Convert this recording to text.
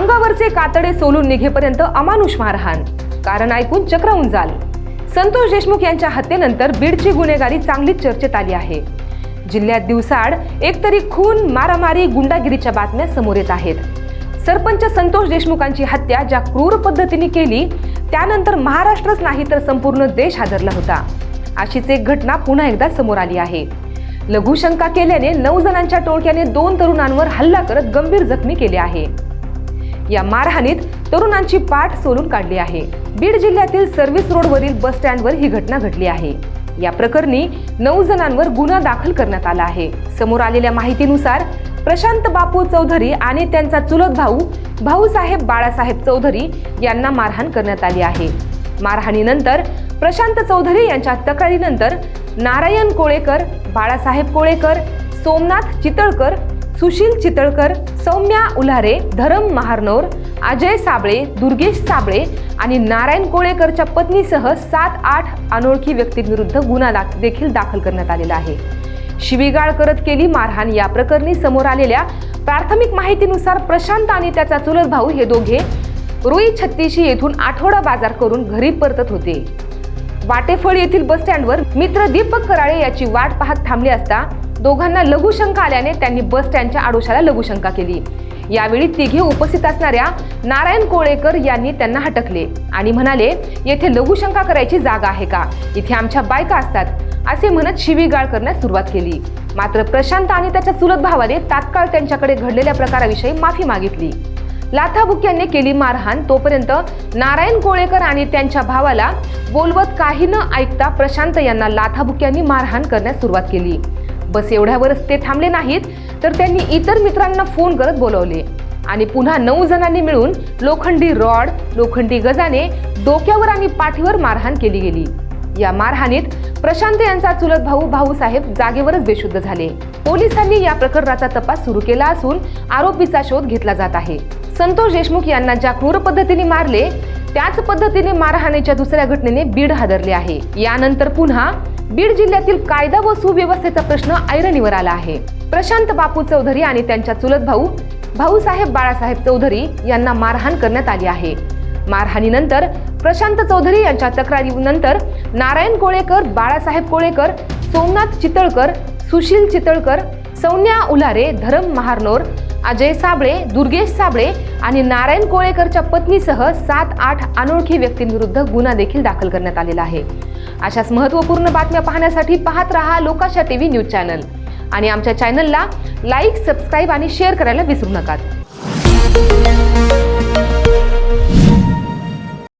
अंगावरचे कातडे सोलून निघेपर्यंत अमानुष मारहाण. कारण ऐकून चक्रवून जाल. संतोष देशमुख यांच्या हत्येनंतर बीडची गुन्हेगारी चांगलीच चर्चेत आली आहे. जिल्ह्यात दिवसाआड एकतरी खून मारामारी गुंडागिरीच्या बातम्या समोर येत आहेत. सरपंच संतोष देशमुखांची हत्या ज्या क्रूर पद्धतीने केली त्यानंतर महाराष्ट्रच नाही तर संपूर्ण देश हादरला होता. अशीच एक घटना पुन्हा एकदा समोर आली आहे. लघुशंका केल्याने नऊ जणांच्या टोळक्याने दोन तरुणांवर हल्ला करत गंभीर जखमी केले आहे. या मारहाणीत तरुणांची पाठ सोलून काढली आहे. बीड जिल्ह्यातील सर्व्हिस रोडवरील बस स्टँडवर ही घटना घडली आहे. या प्रकरणी नऊ जणांवर गुन्हा दाखल करण्यात आला आहे. समोर आलेल्या माहितीनुसार प्रशांत बापू चौधरी आणि त्यांचा चुलत भाऊ भाऊसाहेब बाळासाहेब चौधरी यांना मारहाण करण्यात आली आहे. मारहाणीनंतर प्रशांत चौधरी यांच्या तक्रारीनंतर नारायण कोळेकर बाळासाहेब कोळेकर सोमनाथ चितळकर सुशील चितळकर सौम्या उल्हारे धरम महारनोर अजय साबळे दुर्गेश साबळे आणि नारायण कोळेकरच्या पत्नीसह सात आठ अनोळखी व्यक्तींविरुद्ध गुन्हा दाख- देखील दाखल करण्यात आलेला आहे. शिवीगाळ करत केली मारहाण या प्रकरणी समोर आलेल्या प्राथमिक माहितीनुसार प्रशांत आणि त्याचा चुलत भाऊ हे दोघे रुई छत्तीशी येथून आठवडा बाजार करून घरी परतत होते. वाटेफळ येथील बस स्टँडवर मित्र दीपक कराळे याची वाट पाहत थांबले असता दोघांना लघुशंका आल्याने त्यांनी बस स्टँडच्या आडोशाला लघुशंका केली. यावेळी तिघे उपस्थित असणाऱ्या नारायण कोळेकर यांनी त्यांना हटकले आणि म्हणाले येथे लघुशंका करायची जागा आहे का? इथे आमच्या बायका असतात. असे म्हणत शिवीगाळ करण्यास सुरुवात केली. मात्र प्रशांत आणि त्याच्या चुलत भावाने तात्काळ त्यांच्याकडे घडलेल्या प्रकाराविषयी माफी मागितली. लाथाबुक्यांनी केली मारहाण. तोपर्यंत नारायण कोळेकर आणि त्यांच्या भावाला बोलवत काही न ऐकता प्रशांत यांना लाथाबुक्यांनी मारहाण करण्यास सुरुवात केली. बस एवढ्यावरच ते थांबले नाहीत तर त्यांनी इतर मित्रांना फोन करत बोलवले. आणि पुन्हा नऊ जणांनी मिळून लोखंडी रॉड लोखंडी गजाने डोक्यावर आणि पाठीवर मारहाण केली गेली. या मारहाणीत प्रशांत यांचा चुलत भाऊ भाऊसाहेब जागेवरच बेशुद्ध झाले. पोलिसांनी या प्रकरणाचा तपास सुरू केला असून आरोपीचा शोध घेतला जात आहे. संतोष देशमुख यांना ज्या क्रूर पद्धतीने मारले त्याच पद्धतीने मारहाणीच्या दुसऱ्या घटनेने बीड हादरले आहे. यानंतर पुन्हा बीड जिल्ह्यातील कायदा व सुव्यवस्थेचा प्रश्न ऐरणीवर आला आहे. प्रशांत बापू चौधरी आणि त्यांच्या चुलत भाऊ भाऊसाहेब बाळासाहेब चौधरी यांना मारहाण करण्यात आली आहे. मारहाणीनंतर प्रशांत चौधरी यांच्या तक्रारीनंतर नारायण कोळेकर बाळासाहेब कोळेकर सोमनाथ चितळकर सुशील चितळकर सौन्या उलारे धरम महारनोर अजय साबळे दुर्गेश साबळे आणि नारायण कोळेकरच्या पत्नीसह सात आठ अनोळखी व्यक्तींविरुद्ध गुन्हा देखील दाखल करण्यात आलेला आहे. अशाच महत्त्वपूर्ण बातम्या पाहण्यासाठी पाहत रहा लोकाशा टीव्ही न्यूज चॅनल. आणि आमच्या चॅनलला लाईक सबस्क्राईब आणि शेअर करायला विसरू नका.